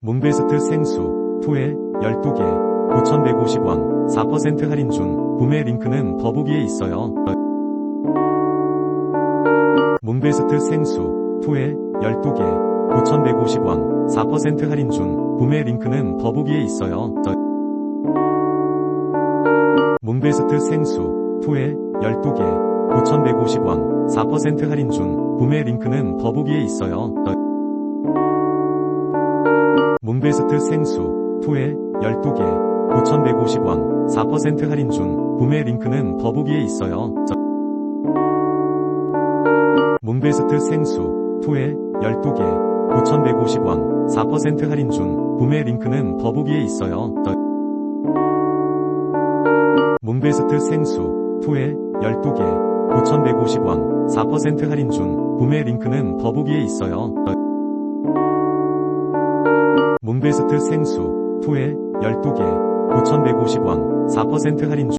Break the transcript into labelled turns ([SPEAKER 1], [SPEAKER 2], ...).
[SPEAKER 1] 몽베스트 생수, 토에 12개, 9,150원, 4% 할인 중, 구매 링크는 더보기에 있어요. 몽베스트 생수, 토에 12개, 9,150원, 4% 할인 중, 구매 링크는 더보기에 있어요. 몽베스트 생수, 토에 12개, 9,150원, 4% 할인 중, 구매 링크는 더보기에 있어요. 몽베스트 생수, 토에 12개, 9,150원, 4% 할인 중, 구매 링크는 더보기에 있어요. 몽베스트 생수, 토에 12개, 9,150원, 4% 할인 중, 구매 링크는 더보기에 있어요. 몽베스트 생수, 토에 12개, 9,150원, 4% 할인 중, 구매 링크는 더보기에 있어요. 몽베스트 생수, 토에 12개, 9,150원, 4% 할인 중,